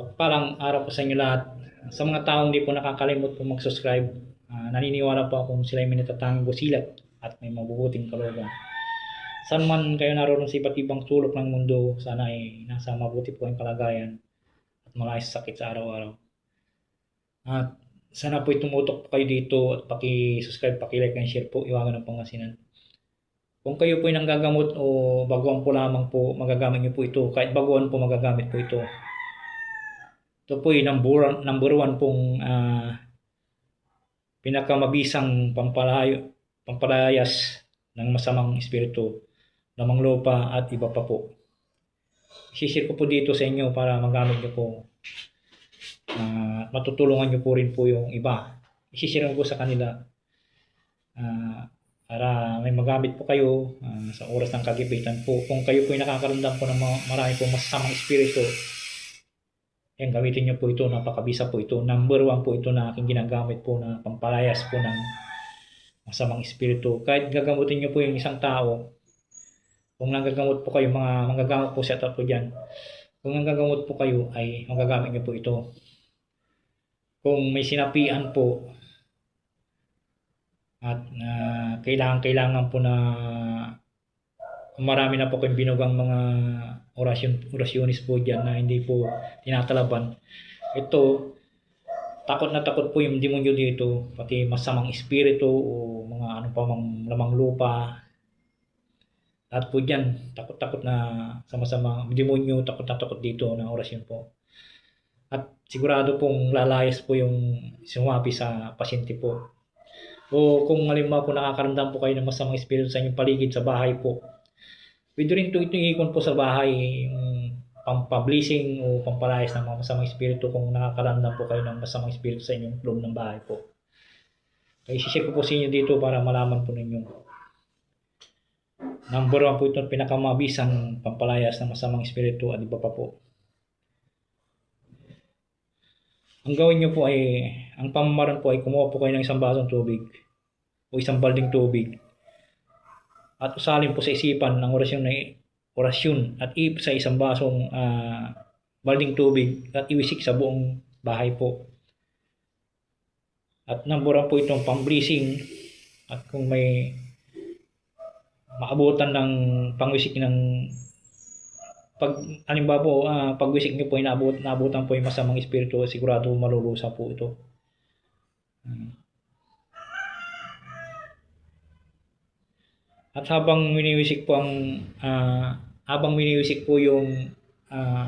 Pagpalang araw po sa inyo lahat. Sa mga taong di po nakakalimot po mag-subscribe, ah, naniniwala po akong sila ay may natatanging busilak at may mabubuting kalooban. Saan man kayo naroon sa iba't ibang sulok ng mundo, sana ay nasa mabuti po ang kalagayan at malayas sa sakit sa araw-araw. At sana po tumutok po kayo dito at paki-subscribe, paki-like and share po, iwagan ng pangasinan. Kung kayo po ay nanggagamot o baguhan po lamang po, magagamit niyo po ito. Kahit baguhan po, magagamit po ito. Ito po ay number, number one pong ah, pinakamabisang pampalayo, pampalayas ng masamang espiritu, lamang lupa at iba pa po. Isishare ko po dito sa inyo para magamit niyo po. Ah, matutulungan niyo po rin po yung iba. Isishare ko sa kanila. Ah, para may magamit po kayo ah, sa oras ng kagipitan po. Kung kayo po ay nakakaramdam po ng marami po masasamang espiritu, yan, gamitin niyo po ito, napakabisa po ito. Number one po ito na aking ginagamit po na pampalayas po ng masamang espiritu. Kahit gagamutin niyo po yung isang tao, kung nagagamot po kayo, mga magagamot po up po dyan. Kung nagagamot po kayo, ay magagamit niyo po ito. Kung may sinapian po, at uh, kailangan kailangan po na marami na po kayong binugang mga orasyon orasyonis po diyan na hindi po tinatalaban. Ito takot na takot po yung demonyo dito pati masamang espiritu o mga ano pa mang lamang lupa. At po diyan takot takot na sama-sama demonyo takot na takot dito na orasyon po. At sigurado pong lalayas po yung sumapi sa pasyente po. O kung halimbawa po nakakaramdam po kayo ng masamang espiritu sa inyong paligid sa bahay po, pwede rin ito ikon po sa bahay yung pampablising o pampalayas ng mga masamang espiritu kung nakakaramdam po kayo ng masamang espiritu sa inyong loob ng bahay po. Kaya isishare ko po sa inyo dito para malaman po ninyo. Number one po ito pinakamabisang pampalayas ng masamang espiritu at iba pa po. Ang gawin nyo po ay, ang pamamaran po ay kumuha po kayo ng isang basong tubig o isang balding tubig at usalin po sa isipan ng orasyon na orasyon at ip sa isang basong uh, balding tubig at iwisik sa buong bahay po. At namburan po itong pang-blessing at kung may maabutan ng pangwisik ng pag halimbawa po uh, pag wisik niyo po ay naabot naabutan po yung masamang espiritu sigurado malulusa po ito hmm. At habang miniwisik po ang uh, habang miniwisik po yung uh,